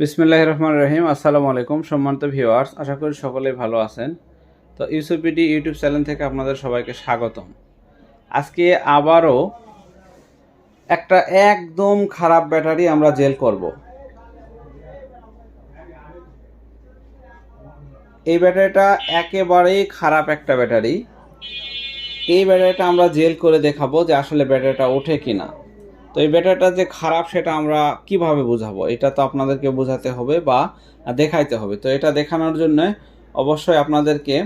বিসমিল্লাহ রহমান রহিম। আসসালামু আলাইকুম, সম্মানিত ভিউয়ার্স, আশা করি সকলেই ভালো আছেন। তো ইউসুপিডি ইউটিউব চ্যানেল থেকে আপনাদের সবাইকে স্বাগতম। আজকে আবারও একটা একদম খারাপ ব্যাটারি আমরা জেল করব। এই ব্যাটারিটা একেবারেই খারাপ একটা ব্যাটারি। এই ব্যাটারিটা আমরা জেল করে দেখাবো যে আসলে ব্যাটারিটা ওঠে কিনা। তো এই ব্যাটারিটা যে খারাপ সেটা আমরা কীভাবে বোঝাবো? এটা তো আপনাদেরকে বোঝাতে হবে বা দেখাইতে হবে। তো এটা দেখানোর জন্য অবশ্যই আপনাদেরকে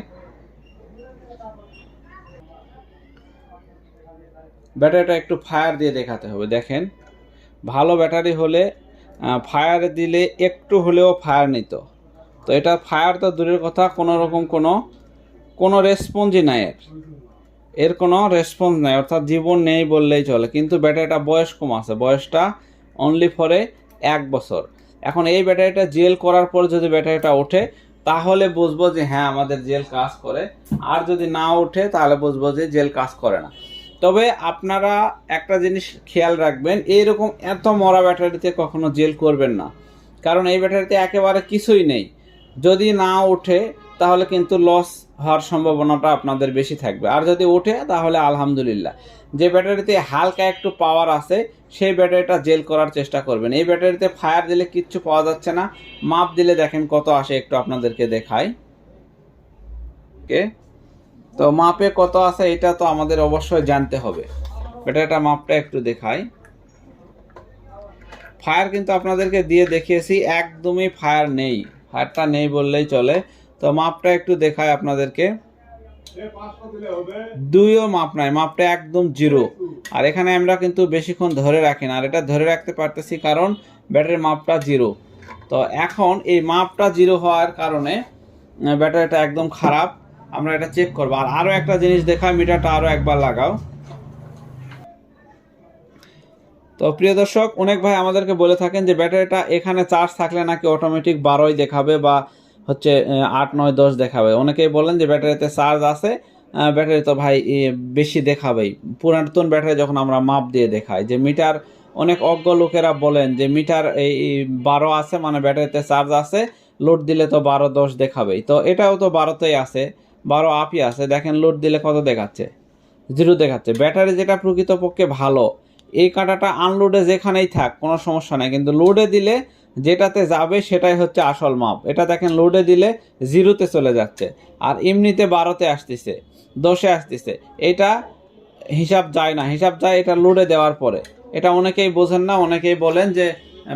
ব্যাটারিটা একটু ফায়ার দিয়ে দেখাতে হবে। দেখেন, ভালো ব্যাটারি হলে ফায়ার দিলে একটু হলেও ফায়ার নিত। তো এটা ফায়ার তো দূরের কথা, কোনো রকম কোনো কোনো রেসপন্সই নাই এর। এর কোনো রেসপন্স নাই, অর্থাৎ জীবন নেই বললেই চলে। কিন্তু ব্যাটারিটা বয়স কম আছে, বয়সটা অনলি ফরে এক বছর। এখন এই ব্যাটারিটা জেল করার পর যদি ব্যাটারিটা ওঠে, তাহলে বুঝব যে হ্যাঁ আমাদের জেল কাজ করে। আর যদি না ওঠে, তাহলে বুঝব যে জেল কাজ করে না। তবে আপনারা একটা জিনিস খেয়াল রাখবেন, এইরকম এত মরা ব্যাটারিতে কখনো জেল করবেন না। কারণ এই ব্যাটারিতে একেবারে কিছুই নেই। যদি না ওঠে তাহলে কিন্তু লস হওয়ার সম্ভাবনাটা আপনাদের বেশি থাকবে। আর যদি ওঠে, তাহলে আলহামদুলিল্লাহ। যে ব্যাটারিতে হালকা একটু পাওয়ার আছে, সেই ব্যাটারিটা জেল করার চেষ্টা করবেন। এই ব্যাটারিতে ফায়ার দিলে কিচ্ছু পাওয়া যাচ্ছে না। মাপ দিলে দেখেন কত আসে, একটু আপনাদেরকে দেখাই। ওকে? তো মাপে কত আছে, এটা তো আমাদের অবশ্যই জানতে হবে। ব্যাটারিটা মাপটা একটু দেখাই। ফায়ার কিন্তু আপনাদেরকে দিয়ে দেখিয়েছি, একদমই ফায়ার নেই। ফায়ারটা নেই বললেই চলে। তো মাপটা একটু দেখায় আপনাদেরকে। দুইও মাপ নাই মাপটা একদম জিরো। আর এখানে আমরা কিন্তু বেশিক্ষণ ধরে রাখি না আর এটা ধরে রাখতে পারতেছি কারণ ব্যাটারির মাপটা জিরো। তো এখন এই মাপটা জিরো হওয়ার কারণে ব্যাটারিটা একদম খারাপ। আমরা এটা চেক করব। আর আরও একটা জিনিস দেখায় মিটারটা আরও একবার লাগাও। তো প্রিয় দর্শক অনেক ভাই আমাদেরকে বলে থাকেন যে ব্যাটারিটা এখানে চার্জ থাকলে নাকি অটোমেটিক বারোই দেখাবে বা হচ্ছে আট, নয়, দশ দেখাবে। অনেকেই বলেন যে ব্যাটারিতে চার্জ আছে ব্যাটারি তো ভাই বেশি দেখাবেই। পুরাতন ব্যাটারি যখন আমরা মাপ দিয়ে দেখাই, যে মিটার, অনেক অজ্ঞ লোকেরা বলেন যে মিটার এই বারো আছে মানে ব্যাটারিতে চার্জ আছে লোড দিলে তো বারো, দশ দেখাবেই। তো এটাও তো বারোতেই আছে, বারো আপই আছে, দেখেন লোড দিলে কত দেখাচ্ছে? জিরো দেখাচ্ছে। ব্যাটারি যেটা প্রকৃতপক্ষে ভালো, এই কাঁটাটা আনলোডে যেখানেই থাক, কোনো সমস্যা নাই। কিন্তু লোডে দিলে যেটাতে যাবে সেটাই হচ্ছে আসল মাপ। এটা দেখেন লোডে দিলে জিরোতে চলে যাচ্ছে। আর এমনিতে বারোতে আসতেছে, দশে আসতেছে। এটা হিসাব যায় না। হিসাব যায় এটা লোডে দেওয়ার পরে। এটা অনেকেই বোঝেন না, অনেকেই বলেন যে,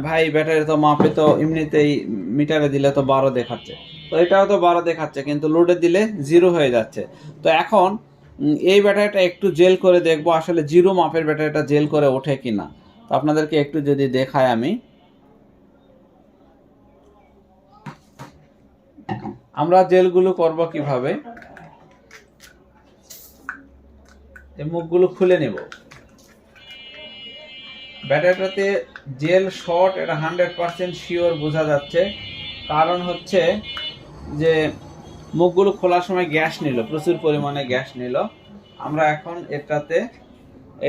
ভাই, ব্যাটারি তো মাপে তো এমনিতেই মিটারে দিলে তো বারো দেখাচ্ছে। তো এটাও তো বারো দেখাচ্ছে, কিন্তু লোডে দিলে জিরো হয়ে যাচ্ছে। তো এখন এই ব্যাটারিটা একটু জেল করে দেখব আসলে জিরো মাপের ব্যাটারিটা জেল করে ওঠে কি না তো আপনাদেরকে একটু যদি দেখাই আমি। আমরা জেলগুলো করব কীভাবে? এই মুখগুলো খুলে নেব। ব্যাটারিটাতে জেল শর্ট এটা হান্ড্রেড পার্সেন্ট শিওর বোঝা যাচ্ছে। কারণ হচ্ছে যে, মুখগুলো খোলার সময় গ্যাস নিল, প্রচুর পরিমাণে গ্যাস নিল। আমরা এখন এটাতে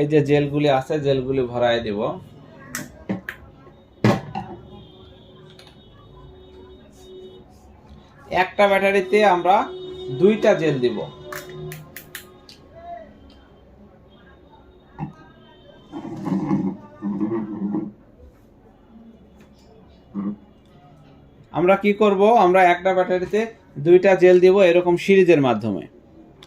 এই যে জেলগুলি আছে, জেলগুলি ভরায় দেব। একটা ব্যাটারিতে আমরা দুইটা জেল দিব। আমরা কি করব? আমরা একটা ব্যাটারিতে দুইটা জেল দিব এরকম সিরিজের মাধ্যমে।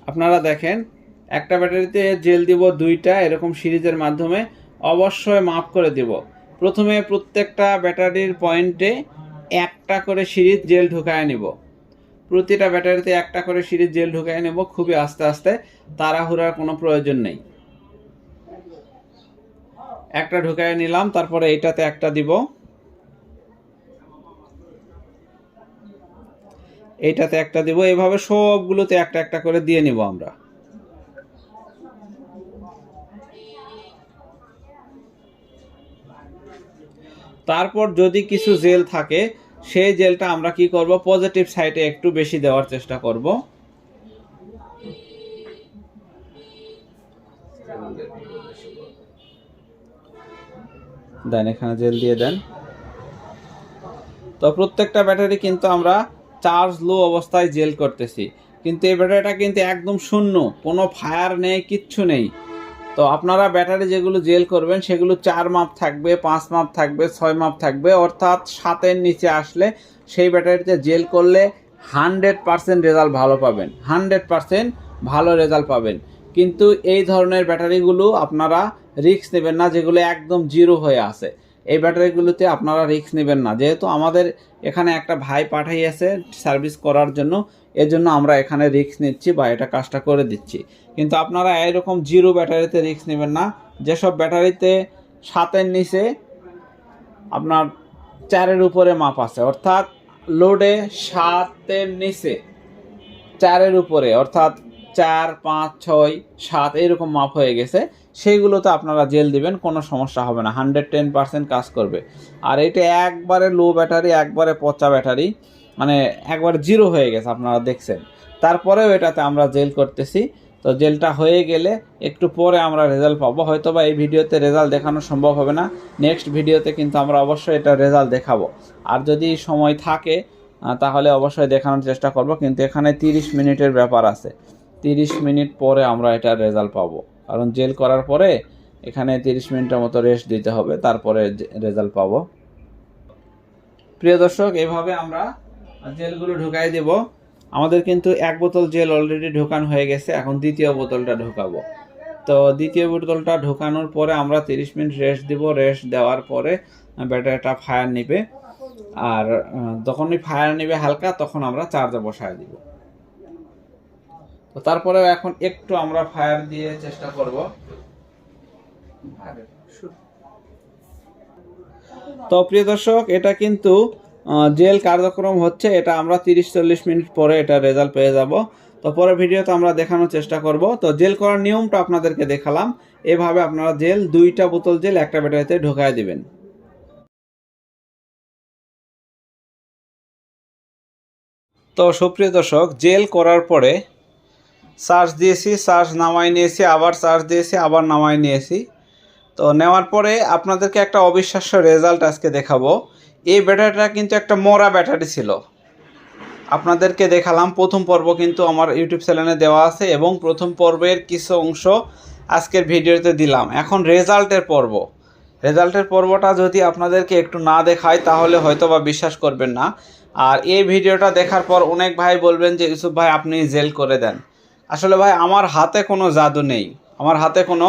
আপনারা দেখেন, একটা ব্যাটারিতে জেল দিব দুইটা এরকম সিরিজের মাধ্যমে, অবশ্যই মাপ করে দিব। প্রথমে প্রত্যেকটা ব্যাটারির পয়েন্টে একটা করে সিরিজ জেল ঢুকায় নিব। প্রতিটা ব্যাটারিতে একটা করে সিরিজ জেল ঢুকায় নেব, খুবই আস্তে আস্তে। তাড়াহুড়ার কোনো প্রয়োজন নেই। একটা ঢুকায় নিলাম, তারপরে এইটাতে একটা দিব। এইটাতে একটা দিব। এভাবে সবগুলোতে একটা একটা করে দিয়ে নিব আমরা। তারপর যদি কিছু জেল থাকে সেই জেলটা আমরা কি করব? পজিটিভ সাইডে একটু বেশি দেওয়ার চেষ্টা করব। দেন, এখানে জেল দিয়ে দেন। তো প্রত্যেকটা ব্যাটারি কিন্তু আমরা চার্জ লো অবস্থায় জেল করতেছি। কিন্তু এই ব্যাটারিটা কিন্তু একদম শূন্য, কোনো ফায়ার নেই, কিচ্ছু নেই। তো আপনারা ব্যাটারি যেগুলো জেল করবেন, সেগুলো চার মাপ থাকবে, পাঁচ মাপ থাকবে, ছয় মাপ থাকবে। অর্থাৎ সাতের নিচে আসলে সেই ব্যাটারিতে জেল করলে হানড্রেড পারসেন্ট রেজাল্ট ভালো পাবেন। হানড্রেড পারসেন্ট ভালো রেজাল্ট পাবেন। কিন্তু এই ধরনের ব্যাটারিগুলো আপনারা রিক্স নেবেন না, যেগুলো একদম জিরো হয়ে আছে। এই ব্যাটারিগুলোতে আপনারা রিস্ক নেবেন না। যেহেতু আমাদের এখানে একটা ভাই পাঠাইয়াছে সার্ভিস করার জন্য, এজন্য আমরা এখানে রিস্ক নিচ্ছি বা এটা কাজটা করে দিচ্ছি। কিন্তু আপনারা এরকম জিরো ব্যাটারিতে রিস্ক নেবেন না। যেসব ব্যাটারিতে সাতের নিচে আপনার চারের উপরে মাপ আছে, অর্থাৎ লোডে সাতের নিচে, চারের উপরে, অর্থাৎ চার, পাঁচ, ছয়, সাত এরকম মাপ হয়ে গেছে। সেইগুলোতে আপনারা জেল দিবেন, কোনো সমস্যা হবে না। হান্ড্রেড টেন পার্সেন্ট কাজ করবে। আর এটা একবারে লো ব্যাটারি একবারে পচা ব্যাটারি মানে একবার জিরো হয়ে গেছে, আপনারা দেখছেন। তারপরেও এটাতে আমরা জেল করতেছি। তো জেলটা হয়ে গেলে একটু পরে আমরা রেজাল্ট পাবো। হয়তো বা এই ভিডিওতে রেজাল্ট দেখানো সম্ভব হবে না। নেক্সট ভিডিওতে কিন্তু আমরা অবশ্যই এটা রেজাল্ট দেখাবো। আর যদি সময় থাকে তাহলে অবশ্যই দেখানোর চেষ্টা করব। কিন্তু এখানে তিরিশ মিনিটের ব্যাপার আছে। তিরিশ মিনিট পরে আমরা এটা রেজাল্ট পাবো। কারণ জেল করার পরে এখানে তিরিশ মিনিটের মতো রেস্ট দিতে হবে, তারপরে রেজাল্ট পাবো। প্রিয় দর্শক, এভাবে আমরা জেলগুলো ঢুকাই দেব। আমাদের কিন্তু এক বোতল জেল অলরেডি ঢোকানো হয়ে গেছে, এখন দ্বিতীয় বোতলটা ঢোকাবো। তো দ্বিতীয় বোতলটা ঢোকানোর পরে আমরা তিরিশ মিনিট রেস্ট দিব। রেস্ট দেওয়ার পরে ব্যাটারিটা ফায়ার নিবে। আর যখনই ফায়ার নিবে হালকা, তখন আমরা চার্জে বসায় দিব। তো তারপরে এখন একটু আমরা ফায়ার দিয়ে চেষ্টা করব। তো প্রিয় দর্শক এটা কিন্তু জেল কার্যক্রম হচ্ছে এটা আমরা তিরিশ চল্লিশ মিনিট পরে এটা রেজাল্ট পেয়ে যাব। তো পরে ভিডিওতে আমরা দেখানোর চেষ্টা করব। তো জেল করার নিয়মটা আপনাদেরকে দেখালাম। এভাবে আপনারা জেল দুইটা বোতল জেল একটা ব্যাটারিতে ঢোকায় দিবেন। তো সুপ্রিয় দর্শক জেল করার পরে চার্জ দিয়েছি, চার্জ নামাই নিয়েছি, আবার চার্জ দিয়েছি, আবার নামাই নিয়েছি। তো নেওয়ার পরে আপনাদেরকে একটা অবিশ্বাস্য রেজাল্ট আজকে দেখাবো। এই ব্যাটারিটা কিন্তু একটা মরা ব্যাটারি ছিল। আপনাদেরকে দেখালাম, প্রথম পর্ব কিন্তু আমার ইউটিউব চ্যানেলে দেওয়া আছে এবং প্রথম পর্বের কিছু অংশ আজকের ভিডিওতে দিলাম। এখন রেজাল্টের পর্ব। রেজাল্টের পর্বটা যদি আপনাদেরকে একটু না দেখায়, তাহলে হয়তো বা বিশ্বাস করবেন না। আর এই ভিডিওটা দেখার পর অনেক ভাই বলবেন যে, ইউসুফ ভাই, আপনি জেল করে দেন। আসলে ভাই, আমার হাতে কোনো জাদু নেই। আমার হাতে কোনো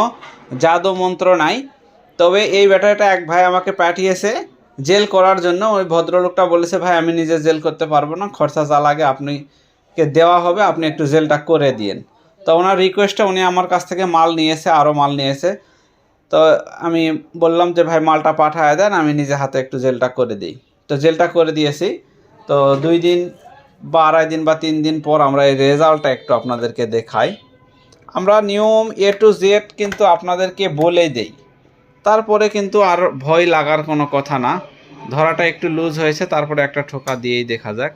জাদু মন্ত্র নাই। তবে এই ব্যাটারিটা এক ভাই আমাকে পাঠিয়েছে জেল করার জন্য। ওই ভদ্রলোকটা বলেছে, ভাই, আমি নিজে জেল করতে পারব না। খরচা যা লাগে আপনিকে দেওয়া হবে। আপনি একটু জেলটা করে দিন তো ওনার রিকোয়েস্টে উনি আমার কাছ থেকে মাল নিয়েছে, আরও মাল নিয়েছে। তো আমি বললাম যে, ভাই, মালটা পাঠায় দেন। আমি নিজে হাতে একটু জেলটা করে দিই। তো জেলটা করে দিয়েছি। তো দুই দিন বা আড়াই দিন বা তিন দিন পর আমরা এই রেজাল্টটা একটু আপনাদেরকে দেখাই। আমরা নিয়ম এ টু জেড কিন্তু আপনাদেরকে বলে দেই। তারপরে কিন্তু আর ভয় লাগার কোনো কথা না। ধরাটা একটু লুজ হয়েছে, তারপরে একটা ঠোকা দিয়েই দেখা যাক।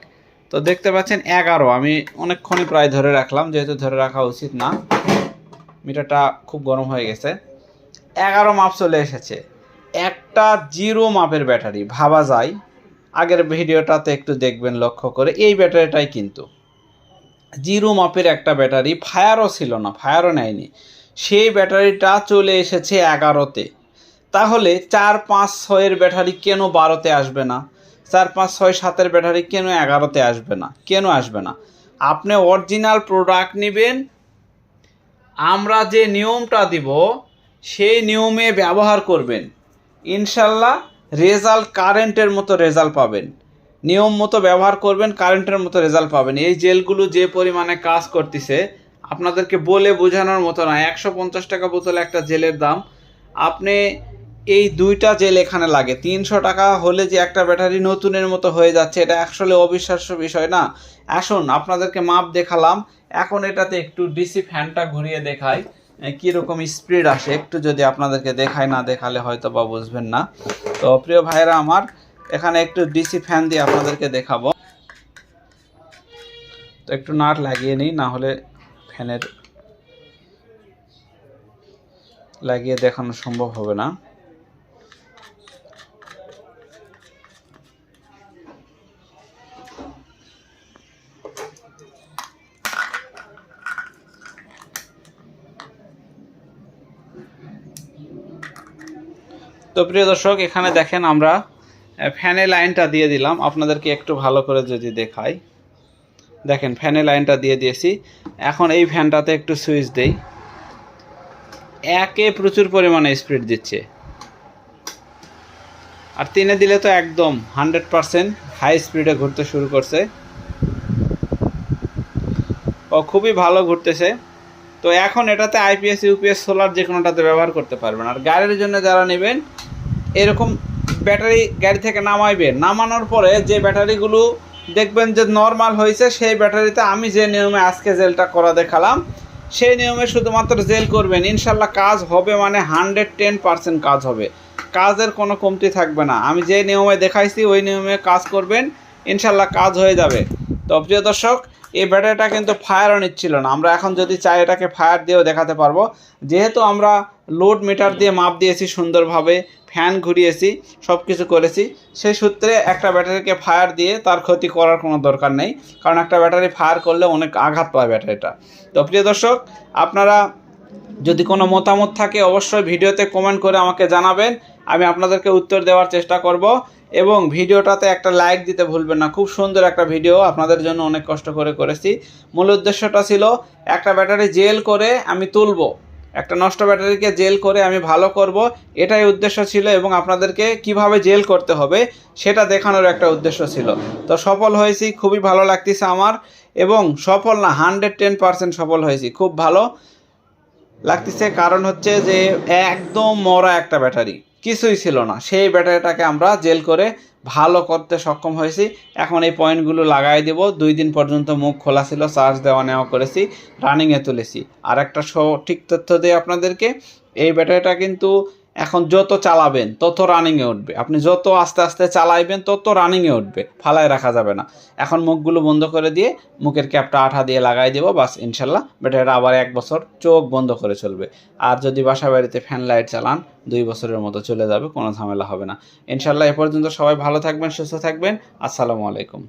তো দেখতে পাচ্ছেন এগারো, আমি অনেকক্ষণই প্রায় ধরে রাখলাম, যেহেতু ধরে রাখা উচিত না। মিটারটা খুব গরম হয়ে গেছে। এগারো মাপ চলে এসেছে। একটা জিরো মাপের ব্যাটারি, ভাবা যায়। আগের ভিডিওটাতে একটু দেখবেন লক্ষ্য করে, এই ব্যাটারিটাই কিন্তু। জিরো মাপের একটা ব্যাটারি, ফায়ারও ছিল না, ফায়ারও নেয়নি। সেই ব্যাটারিটা চলে এসেছে এগারোতে। তাহলে চার পাঁচ ছয়ের ব্যাটারি কেন বারোতে আসবে না? চার পাঁচ ছয় সাতের ব্যাটারি কেন এগারোতে আসবে না? কেন আসবে না? আপনি অরিজিনাল প্রোডাক্ট নেবেন। আমরা যে নিয়মটা দিব, সেই নিয়মে ব্যবহার করবেন। ইনশাল্লাহ রেজাল্ট কারেন্টের মতো রেজাল্ট পাবেন। নিয়ম মতো ব্যবহার করবেন কারেন্টের মতো রেজাল্ট পাবেন। এই জেলগুলো যে পরিমাণে কাজ করতেছে আপনাদেরকে বলে বোঝানোর মতো না। একশো পঞ্চাশ টাকা বোতল একটা জেলের দাম। আপনি এই দুইটা জেল এখানে লাগে। তিনশো টাকা হলে যে একটা ব্যাটারি নতুনের মতো হয়ে যাচ্ছে এটা আসলে অবিশ্বাস্য বিষয় না। আসুন আপনাদেরকে মাপ দেখালাম। এখন এটাতে একটু ডিসি ফ্যানটা ঘুরিয়ে দেখাই। এ, কীরকম স্পিড আসে একটু যদি আপনাদেরকে দেখায় না দেখালে হয়তো বা বুঝবেন না। তো প্রিয় ভাইরা আমার, এখানে একটু ডিসি ফ্যান দিয়ে আপনাদেরকে দেখাবো। তো একটু নাট লাগিয়ে নিই, না হলে ফ্যানের লাগিয়ে দেখানো সম্ভব হবে না। তো প্রিয় দর্শক, এখানে দেখেন আমরা ফ্যানে লাইনটা দিয়ে দিলাম। আপনাদেরকে একটু ভালো করে যদি দেখাই। দেখেন, ফ্যানে লাইনটা দিয়ে দিয়েছি। এখন এই ফ্যানটাতে একটু সুইচ দেই। একে প্রচুর পরিমাণে স্পিড দিচ্ছে। আর তিনে দিলে তো একদম হান্ড্রেড পারসেন্ট হাই স্পিডে ঘুরতে শুরু করছে। ও, খুবই ভালো ঘুরতেছে। তো এখন এটাতে আইপিএস ইউপিএস সোলার যে কোনোটাতে ব্যবহার করতে পারবেন। আর গাড়ির জন্য যারা নেবেন এরকম ব্যাটারি গাড়ি থেকে নামাইবেন নামানোর পরে যে ব্যাটারিগুলো দেখবেন যে নর্মাল হয়েছে, সেই ব্যাটারিতে আমি যে নিয়মে আজকে জেলটা করা দেখালাম, সেই নিয়মে শুধুমাত্র জেল করবেন। ইনশাল্লাহ কাজ হবে মানে হান্ড্রেড টেন পার্সেন্ট কাজ হবে। কাজের কোনো কমতি থাকবে না। আমি যে নিয়মে দেখাইছি, ওই নিয়মে কাজ করবেন। ইনশাল্লাহ কাজ হয়ে যাবে। তো প্রিয় দর্শক, এই ব্যাটারিটা কিন্তু ফায়ারও নিচ্ছিল না। আমরা এখন যদি চাই এটাকে ফায়ার দিয়েও দেখাতে পারব। যেহেতু আমরা লোড মিটার দিয়ে মাপ দিয়েছি সুন্দরভাবে ফ্যান ঘুরিয়েছি সব কিছু করেছি। সেই সূত্রে একটা ব্যাটারিকে ফায়ার দিয়ে তার ক্ষতি করার কোনো দরকার নেই। কারণ একটা ব্যাটারি ফায়ার করলে অনেক আঘাত পায় ব্যাটারিটা। তো প্রিয় দর্শক, আপনারা যদি কোনো মতামত থাকে অবশ্যই ভিডিওতে কমেন্ট করে আমাকে জানাবেন। আমি আপনাদেরকে উত্তর দেওয়ার চেষ্টা করব এবং ভিডিওটাতে একটা লাইক দিতে ভুলবেন না। খুব সুন্দর একটা ভিডিও আপনাদের জন্য অনেক কষ্ট করে করেছি। মূল উদ্দেশ্যটা ছিল, একটা ব্যাটারি জেল করে আমি তুলবো। একটা নষ্ট ব্যাটারিকে জেল করে আমি ভালো করব, এটাই উদ্দেশ্য ছিল এবং আপনাদেরকে কীভাবে জেল করতে হবে সেটা দেখানোর একটা উদ্দেশ্য ছিল। তো সফল হয়েছি, খুবই ভালো লাগতেছে আমার এবং সফল না, হান্ড্রেড টেন পার্সেন্ট সফল হয়েছি, খুব ভালো লাগতেছে। কারণ হচ্ছে যে, একদম মরা একটা ব্যাটারি, কিছুই ছিল না। সেই ব্যাটারিটাকে আমরা জেল করে ভালো করতে সক্ষম হয়েছি। এখন এই পয়েন্টগুলো লাগাই দেব। দুই দিন পর্যন্ত মুখ খোলা ছিল, চার্জ দেওয়া নেওয়া করেছি, রানিংয়ে তুলেছি। আর একটা সঠিক তথ্য দিই আপনাদেরকে, এই ব্যাটারিটা কিন্তু এখন যত চালাবেন, তত রানিংয়ে উঠবে। আপনি যত আস্তে আস্তে চালাইবেন, তত রানিংয়ে উঠবে। ফালায় রাখা যাবে না। এখন মুখগুলো বন্ধ করে দিয়ে মুখের ক্যাপটা আঠা দিয়ে লাগাই দেবো, বাস, ইনশাল্লাহ। ব্যাটারিটা আবার এক বছর চোখ বন্ধ করে চলবে। আর যদি বাসা বাড়িতে ফ্যান লাইট চালান, দুই বছরের মতো চলে যাবে, কোনো ঝামেলা হবে না। ইনশাল্লাহ এ পর্যন্ত সবাই ভালো থাকবেন, সুস্থ থাকবেন। আসসালামু আলাইকুম।